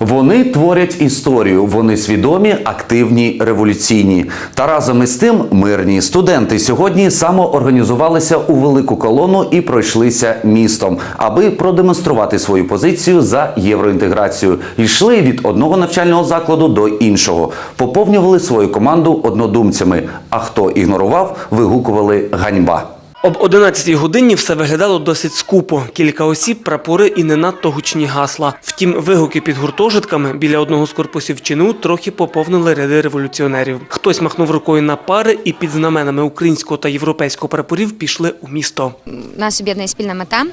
Вони творять історію, вони свідомі, активні, революційні. Та разом із тим мирні студенти сьогодні самоорганізувалися у велику колону і пройшлися містом, аби продемонструвати свою позицію за євроінтеграцію. Йшли від одного навчального закладу до іншого, поповнювали свою команду однодумцями. А хто ігнорував, вигукували ганьба. Об 11-й годині все виглядало досить скупо. Кілька осіб, прапори і не надто гучні гасла. Втім, вигуки під гуртожитками біля одного з корпусів ЧНУ трохи поповнили ряди революціонерів. Хтось махнув рукою на пари і під знаменами українського та європейського прапорів пішли у місто. нас об'єднує спільна мета.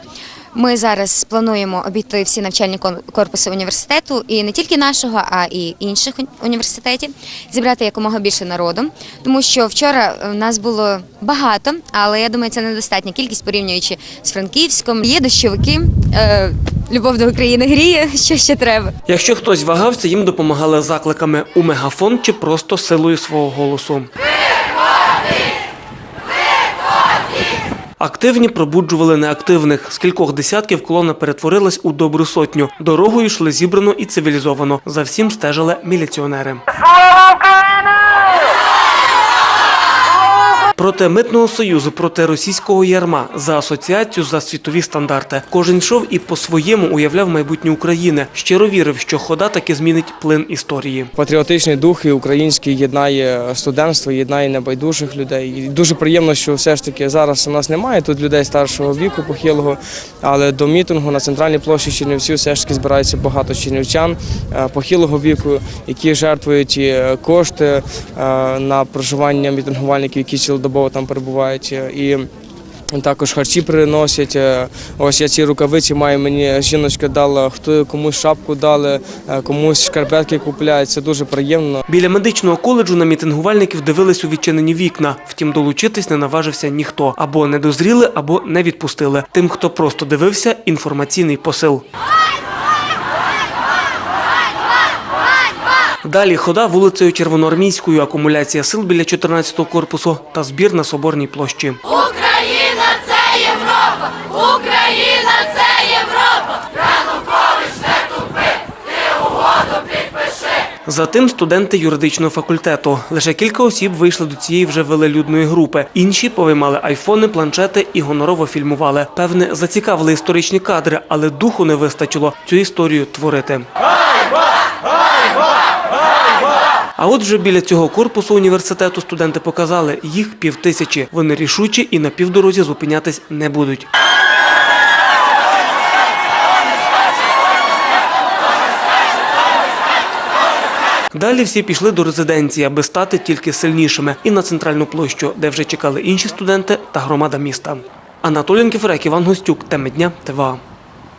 Ми зараз плануємо обійти всі навчальні корпуси університету і не тільки нашого, а і інших університетів, зібрати якомога більше народу. Тому що вчора е, нас було багато, але я думаю, це недостатня кількість порівнюючи з Франківськом. Є дощовики, е, любов до України гріє, що ще треба. Якщо хтось вагався, їм допомагали закликами у мегафон чи просто силою свого голосу. Активні пробуджували неактивних. З кількох десятків колона перетворилась у добру сотню. Дорогою йшли зібрано і цивілізовано. За всім стежили міліціонери. Проти митного союзу, проти російського ярма, за асоціацію за світові стандарти. Кожен йшов і по-своєму уявляв майбутнє України. Щиро вірив, що хода таки змінить плин історії. Патріотичний дух і український єднає студентство, єднає небайдужих людей. І дуже приємно, що все ж таки зараз у нас немає тут людей старшого віку, похилого, але до мітингу на центральній площі Чернівців все ж таки збирається багато чернівчан е, похилого віку, які жертвують е, кошти е, на проживання мітингувальників, які цілодобово там перебувають. е, І також харчі приносять. Е, Ось я ці рукавиці маю. Мені жіночка дала, хто комусь шапку дали, е, комусь шкарпетки купляють. Це дуже приємно. Біля медичного коледжу на мітингувальників дивились у відчинені вікна. Втім, долучитись не наважився ніхто. Або не дозріли, або не відпустили. Тим, хто просто дивився, інформаційний посил. Далі хода вулицею Червоноармійською, акумуляція сил біля 14-го корпусу та збір на Соборній площі. Україна це Європа! Україна це Європа! Янукович не тупи! Ти угоду підпиши! Затим студенти юридичного факультету. Лише кілька осіб вийшли до цієї вже велелюдної групи. Інші повиймали айфони, планшети і гонорово фільмували. Певне, зацікавили історичні кадри, але духу не вистачило цю історію творити. А от вже біля цього корпусу університету студенти показали їх півтисячі. Вони рішучі і на півдорозі зупинятись не будуть. Далі всі пішли до резиденції, аби стати тільки сильнішими, і на центральну площу, де вже чекали інші студенти та громада міста. Анатолій Кіферек, Іван Гостюк, теми дня, ТВА.